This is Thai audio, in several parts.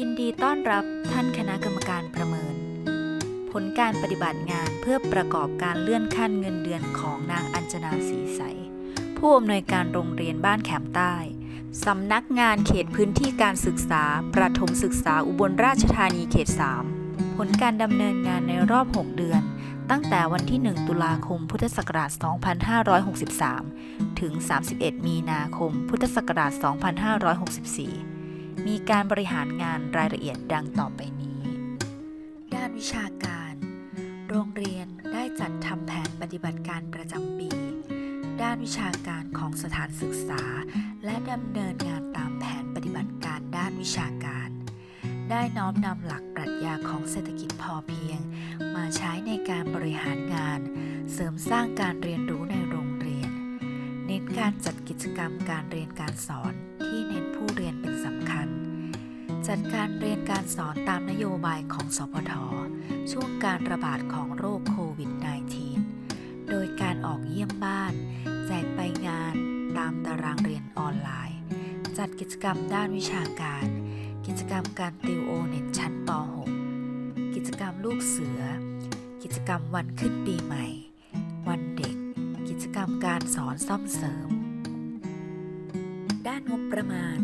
ยินดีต้อนรับท่านคณะกรรมการประเมิน ผลการปฏิบัติงานเพื่อประกอบการเลื่อนขั้นเงินเดือนของนางอัญจนาศรีใส ผู้อำนวยการโรงเรียนบ้านแขมใต้สำนักงานเขตพื้นที่การศึกษา ประถมศึกษาอุบลราชธานีเขต 3 ผลการดำเนินงานในรอบ 6 เดือน ตั้งแต่วันที่ 1 ตุลาคม พุทธศักราช 2563 ถึง 31 มีนาคม พุทธศักราช 2564 มีการบริหารงานรายละเอียดดังต่อไปนี้ ด้านวิชาการ โรงเรียนได้จัดทำแผนปฏิบัติการประจำปี ด้านวิชาการของสถานศึกษา และดำเนินงานตามแผนปฏิบัติการด้านวิชาการ ได้น้อมนำหลักปรัชญาของเศรษฐกิจพอเพียง มาใช้ในการบริหารงาน เสริมสร้างการเรียนรู้ในโรงเรียน เน้นการจัดกิจกรรมการเรียนการสอน ที่เน้นผู้เรียนเป็นสำคัญ จัดการเรียนการสอนตามนโยบายของสพทช่วงการระบาดของโรคโควิด -19 โดยการออกเยี่ยมบ้าน แจกใบงานตามตารางเรียนออนไลน์ จัดกิจกรรมด้านวิชาการ กิจกรรมการติวโอเน็ตชั้นป .6 กิจกรรมลูกเสือ กิจกรรมวันขึ้นปีใหม่ วันเด็ก กิจกรรมการสอนซ่อมเสริมานงบประมาณ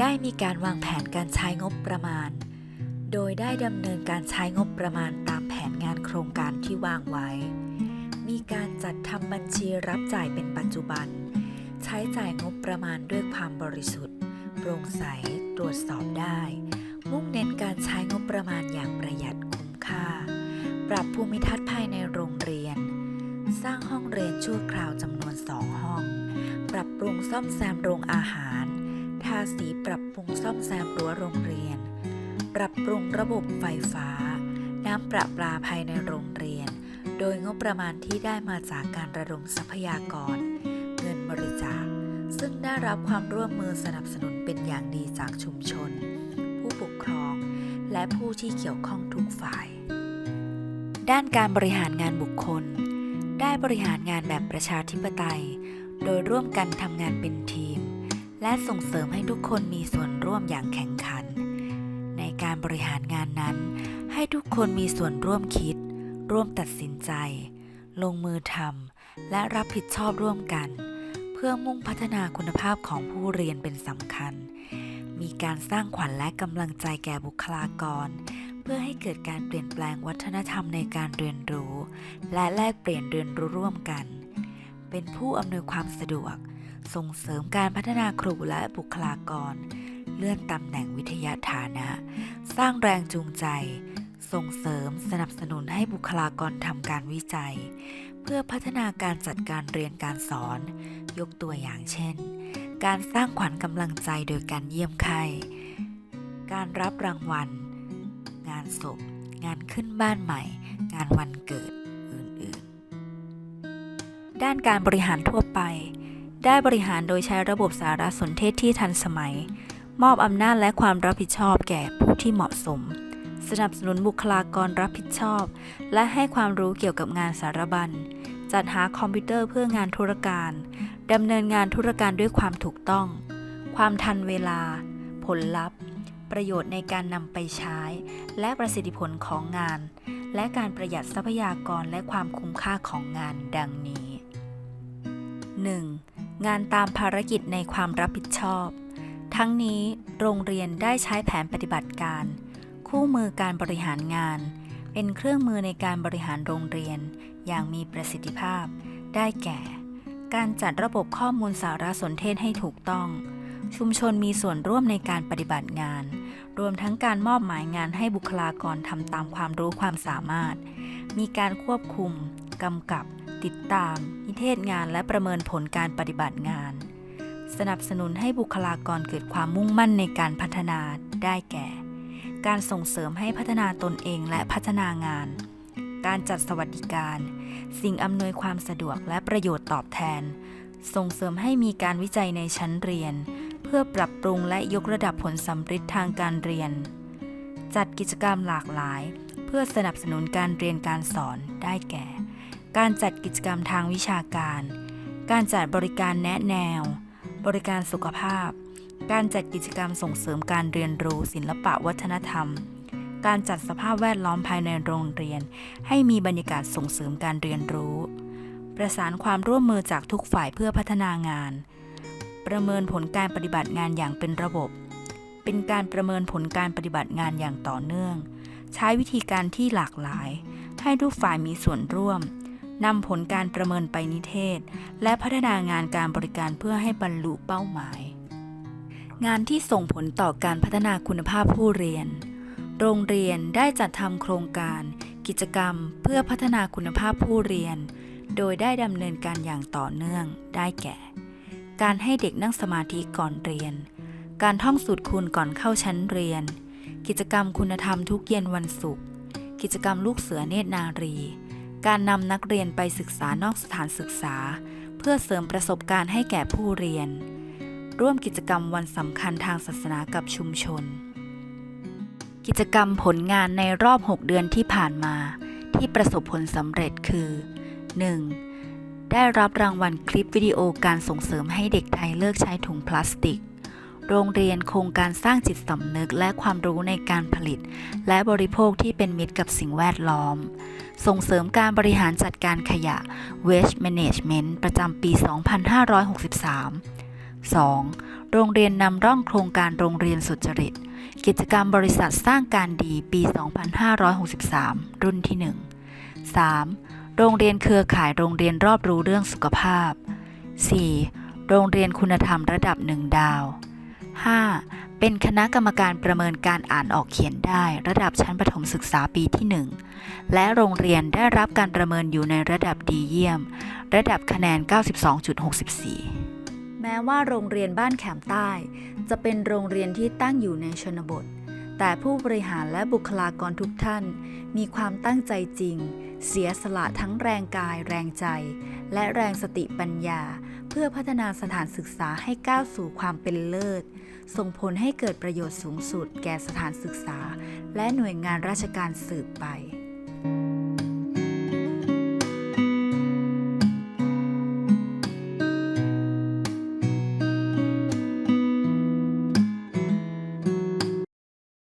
ได้มีการวางแผนการใช้งบประมาณ โดยได้ดำเนินการใช้งบประมาณตามแผนงานโครงการที่วางไว้ มีการจัดทำบัญชีรับจ่ายเป็นปัจจุบัน ใช้จ่ายงบประมาณด้วยความบริสุทธิ์ โปร่งใส ตรวจสอบได้ มุ่งเน้นการใช้งบประมาณอย่างประหยัดคุ้มค่า ปรับภูมิทัศน์ภายในโรงเรียน สร้างห้องเรียนชั่วคราวจำนวนสองห้อง ปรับปรุงซ่อมแซมโรงอาหาร ทาสีปรับปรุงซ่อมแซมรั้วโรงเรียน ปรับปรุงระบบไฟฟ้า น้ำประปาภายในโรงเรียน โดยงบประมาณที่ได้มาจากการระดมทรัพยากร เงินบริจาค ซึ่งได้รับความร่วมมือสนับสนุนเป็นอย่างดีจากชุมชน ผู้ปกครอง และผู้ที่เกี่ยวข้องทุกฝ่าย ด้านการบริหารงานบุคคล ได้บริหารงานแบบประชาธิปไตย โดยร่วมกันทำงานเป็นทีม และส่งเสริมให้ทุกคนมีส่วนร่วมอย่างแข่งขัน ในการบริหารงานนั้น ให้ทุกคนมีส่วนร่วมคิด ร่วมตัดสินใจ ลงมือทำและรับผิดชอบร่วมกัน เพื่อมุ่งพัฒนาคุณภาพของผู้เรียนเป็นสำคัญ มีการสร้างขวัญและกำลังใจแก่บุคลากร เพื่อให้เกิดการเปลี่ยนแปลงวัฒนธรรมในการเรียนรู้ และแลกเปลี่ยนเรียนรู้ร่วมกัน เป็นผู้อำนวยความสะดวก ส่งเสริมการพัฒนาครูและบุคลากร เลื่อนตำแหน่งวิทยาฐานะ สร้างแรงจูงใจ ส่งเสริมสนับสนุนให้บุคลากรทำการวิจัย เพื่อพัฒนาการจัดการเรียนการสอน ยกตัวอย่างเช่น การสร้างขวัญกำลังใจโดยการเยี่ยมไข้การรับรางวัล งานศพ งานขึ้นบ้านใหม่ งานวันเกิดอื่นๆ ด้านการบริหารทั่วไป ได้บริหารโดยใช้ระบบสารสนเทศที่ทันสมัย มอบอำนาจและความรับผิดชอบแก่ผู้ที่เหมาะสม สนับสนุนบุคลากรรับผิดชอบ และให้ความรู้เกี่ยวกับงานสารบัญ จัดหาคอมพิวเตอร์เพื่องานธุรการดำเนินงานธุรการด้วยความถูกต้อง ความทันเวลา ผลลัพธ์ ประโยชน์ในการนำไปใช้ และประสิทธิผลของงาน และการประหยัดทรัพยากรและความคุ้มค่าของงานดังนี้ 1. งานตามภารกิจในความรับผิดชอบ ทั้งนี้โรงเรียนได้ใช้แผนปฏิบัติการ คู่มือการบริหารงาน เป็นเครื่องมือในการบริหารโรงเรียน อย่างมีประสิทธิภาพ ได้แก่ การจัดระบบข้อมูลสารสนเทศให้ถูกต้อง ชุมชนมีส่วนร่วมในการปฏิบัติงาน รวมทั้งการมอบหมายงานให้บุคลากรทำตามความรู้ความสามารถ มีการควบคุมกำกับ ติดตาม นิเทศงานและประเมินผลการปฏิบัติงาน สนับสนุนให้บุคลากรเกิดความมุ่งมั่นในการพัฒนาได้แก่ การส่งเสริมให้พัฒนาตนเองและพัฒนางาน การจัดสวัสดิการ สิ่งอำนวยความสะดวกและประโยชน์ตอบแทน ส่งเสริมให้มีการวิจัยในชั้นเรียน พื่อปรับปรุงและยกระดับผลสัมฤทธิ์ทางการเรียน จัดกิจกรรมหลากหลาย เพื่อสนับสนุนการเรียนการสอนได้แก่ การจัดกิจกรรมทางวิชาการ การจัดบริการแนะแนว บริการสุขภาพ การจัดกิจกรรมส่งเสริมการเรียนรู้ศิลปะวัฒนธรรม การจัดสภาพแวดล้อมภายในโรงเรียน ให้มีบรรยากาศส่งเสริมการเรียนรู้ ประสานความร่วมมือจากทุกฝ่ายเพื่อพัฒนางาน ประเมินผลการปฏิบัติงานอย่างเป็นระบบ เป็นการประเมินผลการปฏิบัติงานอย่างต่อเนื่อง ใช้วิธีการที่หลากหลาย ให้ทุกฝ่ายมีส่วนร่วมนำผลการประเมินไปนิเทศ และพัฒนางานการบริการเพื่อให้บรรลุเป้าหมาย งานที่ส่งผลต่อการพัฒนาคุณภาพผู้เรียน โรงเรียนได้จัดทำโครงการ กิจกรรมเพื่อพัฒนาคุณภาพผู้เรียน โดยได้ดำเนินการอย่างต่อเนื่องได้แก่ การให้เด็กนั่งสมาธิก่อนเรียน การท่องสูตรคูณก่อนเข้าชั้นเรียน กิจกรรมคุณธรรมทุกเย็นวันศุกร์ กิจกรรมลูกเสือเนตรนารี การนำนักเรียนไปศึกษานอกสถานศึกษา เพื่อเสริมประสบการณ์ให้แก่ผู้เรียน ร่วมกิจกรรมวันสำคัญทางศาสนากับชุมชน กิจกรรมผลงานในรอบ 6 เดือนที่ผ่านมา ที่ประสบผลสำเร็จคือ 1. ได้รับรางวัลคลิปวิดีโอการส่งเสริมให้เด็กไทยเลิกใช้ถุงพลาสติก โรงเรียนโครงการสร้างจิตสำนึกและความรู้ในการผลิต และบริโภคที่เป็นมิตรกับสิ่งแวดล้อม ส่งเสริมการบริหารจัดการขยะ Waste Management ประจำปี 2563 2. โรงเรียนนำร่องโครงการโรงเรียนสุจริต กิจกรรมบริษัทสร้างการดีปี 2563 รุ่นที่ 1 3. โรงเรียนเครือข่ายโรงเรียนรอบรู้เรื่องสุขภาพ 4. โรงเรียนคุณธรรมระดับ1ดาว 5. เป็นคณะกรรมการประเมินการอ่านออกเขียนได้ระดับชั้นประถมศึกษาปีที่ 1 และโรงเรียนได้รับการประเมินอยู่ในระดับดีเยี่ยม ระดับคะแนน 92.64 แม้ว่าโรงเรียนบ้านแขมใต้ จะเป็นโรงเรียนที่ตั้งอยู่ในชนบท แต่ผู้บริหารและบุคลากรทุกท่าน มีความตั้งใจจริง เสียสละทั้งแรงกาย แรงใจ และแรงสติปัญญา เพื่อพัฒนาสถานศึกษาให้ก้าวสู่ความเป็นเลิศ ส่งผลให้เกิดประโยชน์สูงสุด แก่สถานศึกษา และหน่วยงานราชการสืบไป